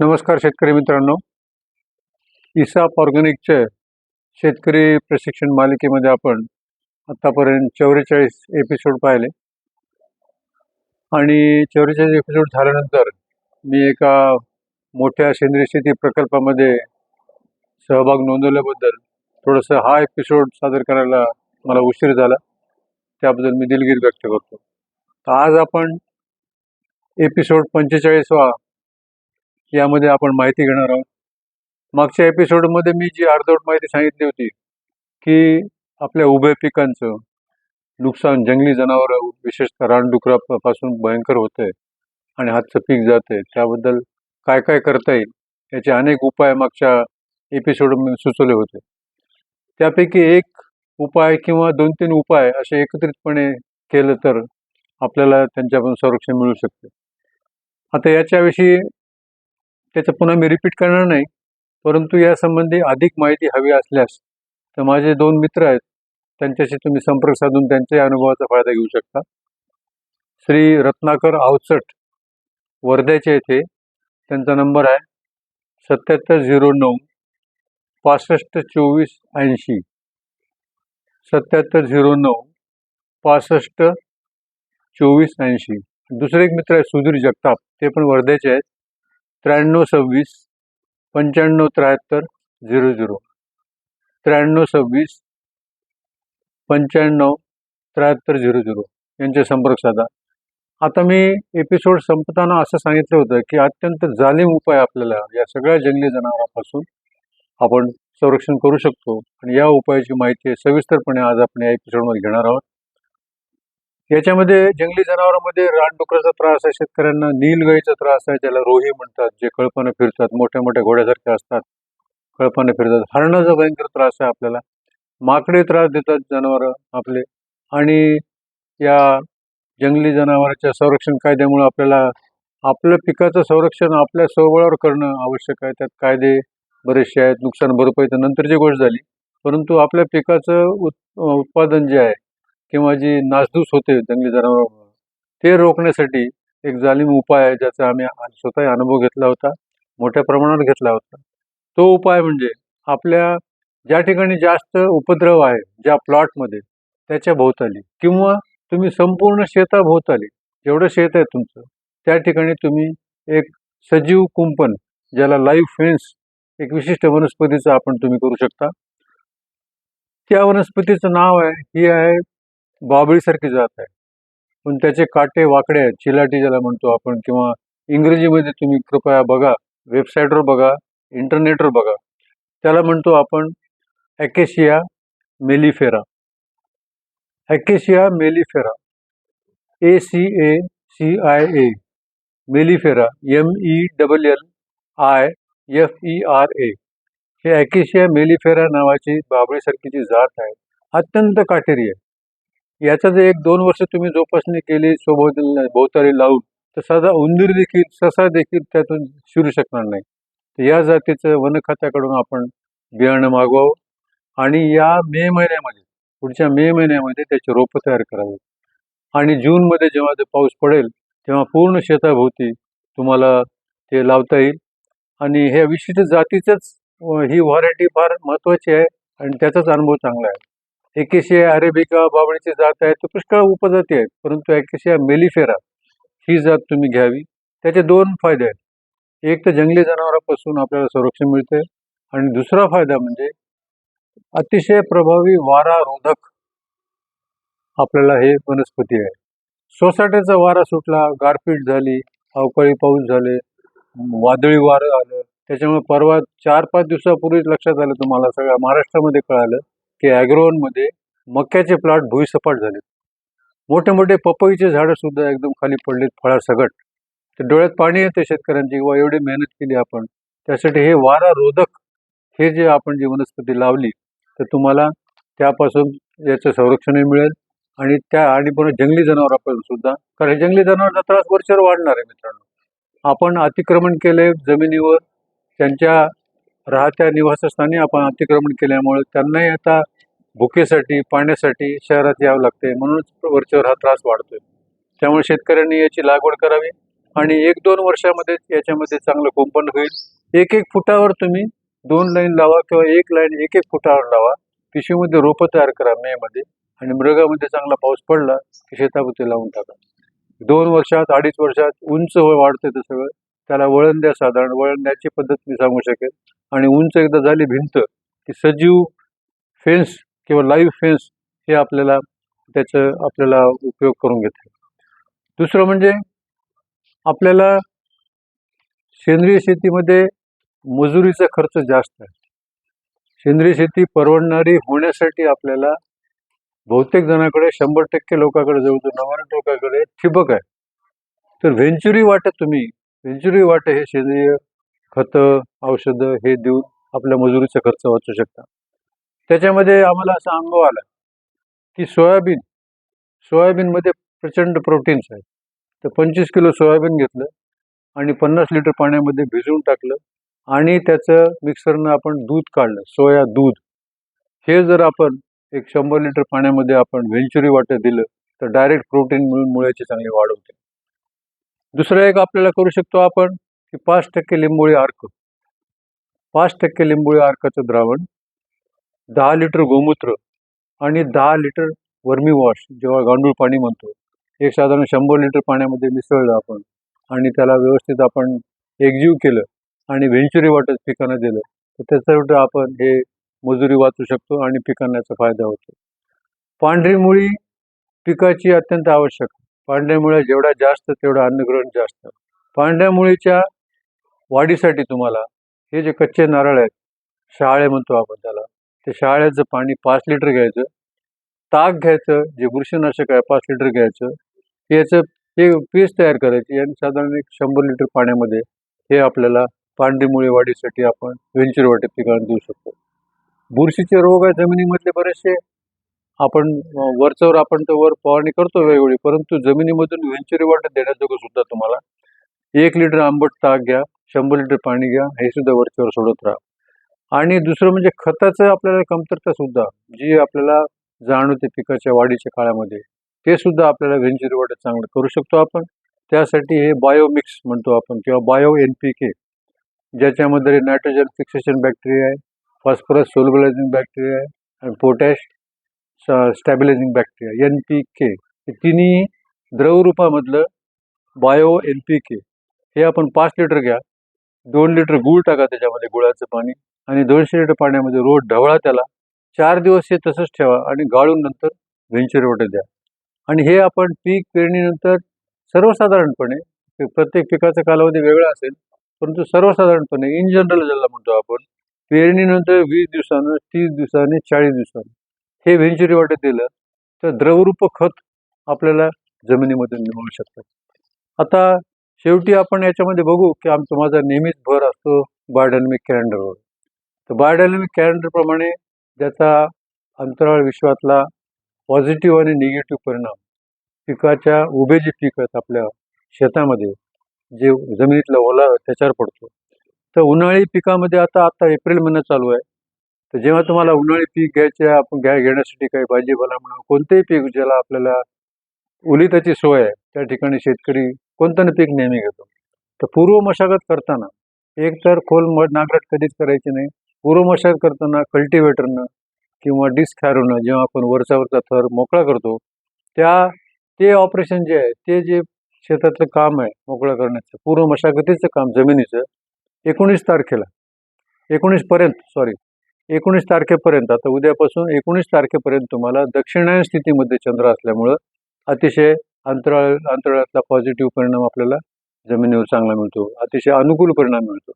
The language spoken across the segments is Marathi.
नमस्कार शेतकरी मित्रांनो. इसाप ऑर्गॅनिकचे शेतकरी प्रशिक्षण मालिकेमध्ये आपण आतापर्यंत चौवेचाळीस एपिसोड पाहिले. आणि चौवेचाळीस एपिसोड झाल्यानंतर मी एका मोठ्या सेंद्रिय शेती प्रकल्पामध्ये सहभाग नोंदवल्याबद्दल थोडंसं हा एपिसोड सादर करायला मला उशीर झाला. त्याबद्दल मी दिलगिरी व्यक्त करतो. आज आपण एपिसोड पंचेचाळीसवा यामध्ये आपण माहिती घेणार आहोत. मागच्या एपिसोडमध्ये मी जी अर्धवट माहिती सांगितली होती की आपल्या उभ्या पिकांचं नुकसान जंगली जनावरं विशेषतः रानडुकरापासून भयंकर होतंय आणि हातचं पीक जातंय त्याबद्दल काय काय करता येईल याचे अनेक उपाय मागच्या एपिसोडमध्ये सुचवले होते. त्यापैकी एक उपाय किंवा दोन तीन उपाय असे एकत्रितपणे केलं तर आपल्याला त्यांच्यापासून संरक्षण मिळू शकते. आता याच्याविषयी त्याचं पुन्हा मी रिपीट करणार नाही. परंतु यासंबंधी अधिक माहिती हवी असल्यास तर माझे दोन मित्र आहेत. त्यांच्याशी तुम्ही संपर्क साधून त्यांच्या अनुभवाचा फायदा घेऊ शकता. श्री रत्नाकर आवचट वर्ध्याचे येथे. त्यांचा नंबर आहे सत्याहत्तर झिरो नऊ पासष्ट चोवीस ऐंशी. सत्याहत्तर झिरो नऊ पासष्ट चोवीस ऐंशी. दुसरे एक मित्र आहे सुधीर जगताप. ते पण वर्ध्याचे आहेत. त्र्याण्णव सव्वीस पंच्याण्णव त्र्याहत्तर झिरो झिरो. त्र्याण्णव सव्वीस पंच्याण्णव त्र्याहत्तर झिरो झिरो यांचे संपर्क साधा. आता मी एपिसोड संपताना असं सांगितलं होतं की अत्यंत जालीम उपाय आपल्याला या सगळ्या जंगली जनावरांपासून आपण संरक्षण करू शकतो. आणि या उपायाची माहिती सविस्तरपणे आज आपण या एपिसोडमध्ये घेणार आहोत. याच्यामध्ये जंगली जनावरांमध्ये रानडुकराचा त्रास आहे. शेतकऱ्यांना नीलगाईचा त्रास आहे. ज्याला रोही म्हणतात जे कळपानं फिरतात मोठ्या मोठ्या घोड्यासारखे असतात कळपानं फिरतात. हरणाचा भयंकर त्रास आहे आपल्याला. माकडे त्रास देतात जनावरं आपले. आणि या जंगली जनावरांच्या संरक्षण कायद्यामुळे आपल्याला आपलं पिकाचं संरक्षण आपल्या स्वबळावर करणं आवश्यक आहे. त्यात कायदे बरेचसे आहेत. नुकसान भरपाई तर नंतरची गोष्ट झाली. परंतु आपल्या पिकाचं उत् उत्पादन जे आहे किंवा जी नासधूस होते जंगली जनावरांमुळे ते रोखण्यासाठी एक जालीम उपाय आहे ज्याचा आम्ही स्वतः अनुभव घेतला होता मोठ्या प्रमाणात घेतला होता. तो उपाय म्हणजे आपल्या ज्या ठिकाणी जास्त उपद्रव आहे ज्या प्लॉटमध्ये त्याच्या भोवताली किंवा तुम्ही संपूर्ण शेताभोवताली जेवढं शेत आहे तुमचं त्या ठिकाणी तुम्ही एक सजीव कुंपण ज्याला लाईव्ह फेन्स एक विशिष्ट वनस्पतीचं आपण तुम्ही करू शकता. त्या वनस्पतीचं नाव आहे ही आहे बाबळीसारखी जात आहे पण त्याचे काटे वाकडे आहेत चिलाटी ज्याला म्हणतो आपण किंवा इंग्रजीमध्ये तुम्ही कृपया बघा वेबसाईटवर बघा इंटरनेटवर बघा. त्याला म्हणतो आपण acacia mellifera. Acacia mellifera. A C A C I A. Mellifera. M E double L I F E R A. हे ॲकेशिया मेलिफेरा नावाची बाबळीसारखी जी जात आहे अत्यंत काटेरी आहे. याचा जर एक दोन वर्ष तुम्ही जोपासणी केली सोबत भोवताली लावून तर साधा उंदीर देखील ससा देखील त्यातून शिरू शकणार नाही. तर या जातीचं वन खात्याकडून आपण बियाणं मागवावं आणि या मे महिन्यामध्ये पुढच्या मे महिन्यामध्ये त्याचे रोपं तयार करावे. आणि जूनमध्ये जेव्हा ते पाऊस पडेल तेव्हा पूर्ण शेताभोवती तुम्हाला ते लावता येईल. आणि ह्या विशिष्ट जातीचंच ही व्हरायटी फार महत्त्वाची आहे आणि त्याचाच अनुभव चांगला आहे. एकेशिया अरेबिका बाबळीची जात आहे तर पुष्कळ उपजाती आहेत परंतु एकेशिया मेलिफेरा ही जात तुम्ही घ्यावी. त्याचे दोन फायदे आहेत. एक तर जंगली जनावरांपासून आपल्याला संरक्षण मिळते आणि दुसरा फायदा म्हणजे अतिशय प्रभावी वारा रोधक आपल्याला हे वनस्पती आहे. सोसाट्याचा वारा सुटला गारपीट झाली अवकाळी पाऊस झाले वादळी वारं आलं. त्याच्यामुळे परवा चार पाच दिवसापूर्वीच लक्षात आलं तुम्हाला सगळ्या महाराष्ट्रामध्ये कळालं. की ॲग्रोवनमध्ये मक्याचे प्लॉट भुईसपाट झाले मोठे मोठे पपईचे झाडं सुद्धा एकदम खाली पडलेत फळासकट तर डोळ्यात पाणी येते शेतकऱ्यांची किंवा एवढी मेहनत केली आपण. त्यासाठी हे वारा रोधक हे जे आपण जी वनस्पती लावली तर तुम्हाला त्यापासून याचं संरक्षणही मिळेल आणि त्या आणि पुन्हा जंगली जनावरांपासून सुद्धा. कारण हे जंगली जनावरांचा त्रास वरच्यावर वाढणार आहे मित्रांनो. आपण अतिक्रमण केले जमिनीवर त्यांच्या राहत्या निवासस्थानी आपण अतिक्रमण केल्यामुळे त्यांनाही आता भुकेसाठी पाण्यासाठी शहरात यावं लागते म्हणूनच वरच्यावर हा त्रास वाढतोय. त्यामुळे शेतकऱ्यांनी याची लागवड करावी आणि एक दोन वर्षामध्ये याच्यामध्ये चांगलं कोंपण होईल. एक एक फुटावर तुम्ही दोन लाईन लावा किंवा एक लाईन एक एक फुटावर लावा. पिशवीमध्ये रोपं तयार करा मे मध्ये आणि मृगामध्ये चांगला पाऊस पडला की शेतामध्ये लावून टाका. दोन वर्षात अडीच वर्षात उंच वाढते ते सगळं. त्याला वळण द्या साधारण. वळण द्याची पद्धत मी सांगू शकेल आणि उंच एकदा झाली भिंत की सजीव फेन्स किंवा लाईव्ह फेन्स हे आपल्याला त्याचं आपल्याला उपयोग करून घेते. दुसरं म्हणजे आपल्याला सेंद्रिय शेतीमध्ये मजुरीचा खर्च जास्त आहे. सेंद्रिय शेती परवडणारी होण्यासाठी आपल्याला बहुतेक जणांकडे शंभर टक्के लोकांकडे जवळजवळ नव्याण्णव लोकांकडे ठिबक आहे. तर व्हेंचुरी वाटत तुम्ही व्हेंचुरी वाटे हे सेंद्रिय खतं औषधं हे देऊन आपल्या मजुरीचा खर्च वाचू शकता. त्याच्यामध्ये आम्हाला असा अनुभव आला की सोयाबीन सोयाबीनमध्ये प्रचंड प्रोटीन्स आहेत. तर पंचवीस किलो सोयाबीन घेतलं आणि पन्नास लिटर पाण्यामध्ये भिजवून टाकलं आणि त्याचं मिक्सरनं आपण दूध काढलं सोया दूध. हे जर आपण एक शंभर लिटर पाण्यामध्ये आपण व्हेंचुरी वाटं दिलं तर डायरेक्ट प्रोटीन मिळून मुळ्याची चांगली वाढ होते. दुसरं एक आपल्याला करू शकतो आपण की पाच टक्के लिंबोळी अर्क पाच टक्के लिंबोळी अर्काचं द्रावण दहा लिटर गोमूत्र आणि दहा लिटर वर्मी वॉश जेव्हा गांडूळ पाणी म्हणतो. एक साधारण शंभर लिटर पाण्यामध्ये मिसळलं आपण आणि त्याला व्यवस्थित आपण एकजीव केलं आणि व्हेंचुरी वाटत पिकांना दिलं तर त्याच्यासाठी आपण हे मजुरी वाचू शकतो आणि पिकांना याचा फायदा होतो. पांढरी मुळी पिकाची अत्यंत आवश्यक. पांढऱ्या जेवढा जास्त तेवढं अन्नग्रहण जास्त. पांढऱ्यामुळीच्या वाढीसाठी तुम्हाला हे जे कच्चे नारळ आहेत शहाळे म्हणतो आपण त्याला ते शहाळ्याचं पाणी पाच लिटर घ्यायचं ताक घ्यायचं जे बुरशीनाशक आहे पाच लिटर घ्यायचं याचं हे पीस तयार करायची आणि साधारण एक शंभर लिटर पाण्यामध्ये हे आपल्याला पांढरीमुळे वाढीसाठी आपण वेंचर वाटे पिकांना देऊ शकतो. बुरशीचे रोग आहे जमिनीमधले बरेचसे आपण वरच्यावर आपण तर वर फवारणी करतो वेगवेगळी परंतु जमिनीमधून व्हेंचुरी वॉटर देण्याजोगं सुद्धा तुम्हाला एक लिटर आंबट ताक घ्या शंभर लिटर पाणी घ्या हे सुद्धा वरच्यावर सोडत राहा. आणि दुसरं म्हणजे खताचं आपल्याला कमतरता सुद्धा जी आपल्याला जाणवते पिकाच्या वाढीच्या काळामध्ये ते सुद्धा आपल्याला व्हेंचुरी वॉटर चांगलं करू शकतो आपण. त्यासाठी हे बायोमिक्स म्हणतो आपण किंवा बायो एन पी के ज्याच्यामध्ये नायट्रोजन फिक्सेशन बॅक्टेरिया आहे फॉस्फरस सोलबलायझिंग बॅक्टेरिया आहे आणि potash stabilising bacteria N P K हे तिन्ही द्रवरूपामधलं बायो एन पी के हे आपण पाच लिटर घ्या. दोन लिटर गूळ टाका त्याच्यामध्ये गुळाचं पाणी आणि दोनशे लिटर पाण्यामध्ये रोज ढवळा त्याला. चार दिवस हे तसंच ठेवा आणि गाळून नंतर व्हेंचर वाटे द्या. आणि हे आपण पीक पेरणीनंतर सर्वसाधारणपणे प्रत्येक पिकाचा कालावधी वेगळा असेल परंतु सर्वसाधारणपणे इन जनरल ज्याला म्हणतो आपण पेरणीनंतर वीस दिवसानं तीस दिवसांनी चाळीस दिवसांनी. हे व्हेंचुरी वाटत दिलं तर द्रवरूप खत आपल्याला जमिनीमध्ये मिळू शकतं. आता शेवटी आपण याच्यामध्ये बघू की आमचा माझा नेहमीच भर असतो बायोडायनमिक कॅलेंडरवर तर बायोडायनमिक कॅलेंडरप्रमाणे ज्याचा अंतराळ विश्वातला पॉझिटिव्ह आणि निगेटिव्ह परिणाम पिकाच्या उभे जे पीक आहेत आपल्या शेतामध्ये जे जमिनीतला ओला त्याच्यावर पडतो. तर उन्हाळी पिकामध्ये आता आता एप्रिल महिना चालू आहे. तर जेव्हा तुम्हाला उन्हाळी पीक घ्यायचे आपण घ्या घेण्यासाठी काही भाजीपाला म्हणा कोणतेही पीक ज्याला आपल्याला उलिताची सोय आहे त्या ठिकाणी शेतकरी कोणतं ना पीक नेहमी घेतो. तर पूर्व मशागत करताना एक तर खोल म नांगरट कधीच करायची नाही. पूर्व मशागत करताना कल्टिवेटरनं किंवा डिस्क हॅरोनं जेव्हा आपण वरचा वरचा थर मोकळा करतो त्या ते ऑपरेशन जे आहे ते जे शेतातलं काम आहे मोकळं करण्याचं पूर्व मशागतीचं काम जमिनीचं एकोणीस तारखेला एकोणीसपर्यंत सॉरी एकोणीस तारखेपर्यंत आता उद्यापासून एकोणीस तारखेपर्यंत तुम्हाला दक्षिणायन स्थितीमध्ये चंद्र असल्यामुळं अतिशय अंतराळ अंतराळातला पॉझिटिव्ह परिणाम आपल्याला जमिनीवर चांगला मिळतो. अतिशय अनुकूल परिणाम मिळतो.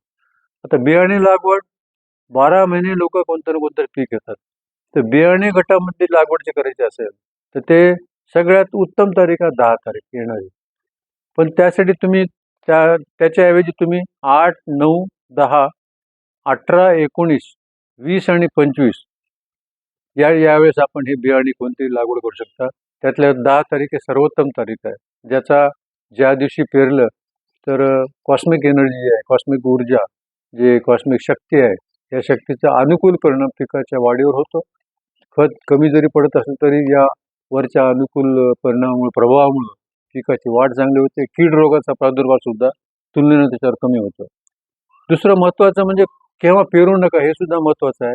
आता बियाणे लागवड बारा महिने लोक कोणतं ना कोणतं पीक घेतात. तर बियाणे गटामध्ये लागवड जे करायची असेल तर ते सगळ्यात उत्तम तारीख आहे दहा तारीख येणारी. पण त्यासाठी तुम्ही त्या त्याच्याऐवजी तुम्ही आठ नऊ दहा अठरा एकोणीस वीस आणि पंचवीस. या यावेळेस आपण हे बियाणे कोणतीही लागवड करू शकता? त्यातल्या दहा तारीख हे सर्वोत्तम तारीख आहे. ज्याचा ज्या दिवशी पेरलं तर कॉस्मिक एनर्जी आहे कॉस्मिक ऊर्जा जे कॉस्मिक शक्ती आहे या शक्तीचा अनुकूल परिणाम पिकाच्या वाढीवर होतो. खत कमी जरी पडत असेल तरी या वरच्या अनुकूल परिणामामुळे प्रभावामुळं पिकाची वाढ चांगली होते. कीड रोगाचा प्रादुर्भाव सुद्धा तुलनेनं त्याच्यावर कमी होतो. दुसरं महत्त्वाचं म्हणजे केव्हा पेरू नका हे सुद्धा महत्त्वाचं आहे.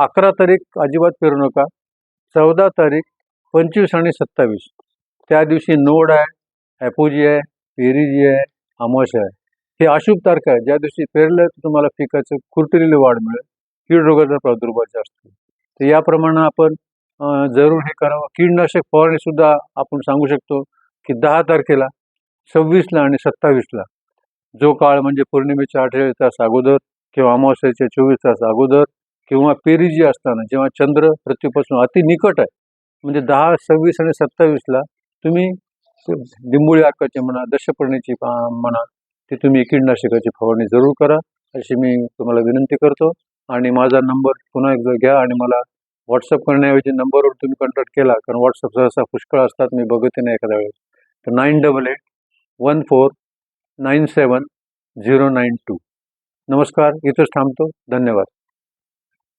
अकरा तारीख अजिबात पेरू नका. चौदा तारीख पंचवीस आणि सत्तावीस. त्या दिवशी नोड आहे ॲपोजी आहे पेरीजी आहे अमावस्या आहे. हे अशुभ तारखा आहे. ज्या दिवशी पेरलं तर तुम्हाला पिकाचं कुरतलेली वाढ मिळेल. कीड रोगाचा प्रादुर्भाव जास्त तर याप्रमाणे आपण जरूर हे करावं. कीडनाशक फवारणी सुद्धा आपण सांगू शकतो की दहा तारखेला सव्वीसला आणि सत्तावीसला. जो काळ म्हणजे पौर्णिमेच्या अठ्ठेचाळीस तास अगोदर किंवा अमावस्याच्या चोवीस तास अगोदर किंवा पेरीजी असताना जेव्हा चंद्र पृथ्वीपासून अति निकट आहे म्हणजे दहा सव्वीस आणि सत्तावीसला तुम्ही लिंबोळी अर्काची म्हणा दशपर्णीची म्हणा ती तुम्ही कीडनाशकाची फवारणी जरूर करा. अशी मी तुम्हाला विनंती करतो. आणि माझा नंबर पुन्हा एकदा घ्या आणि मला व्हॉट्सअप करण्याऐवजी नंबरवर तुम्ही कॉन्टॅक्ट केला कारण व्हॉट्सअप सहसा पुष्कळ असतात मी बघते नाही एखाद्या वेळेस. तर nine double eight one four nine seven zero nine two नमस्कार इथंच थांबतो. धन्यवाद.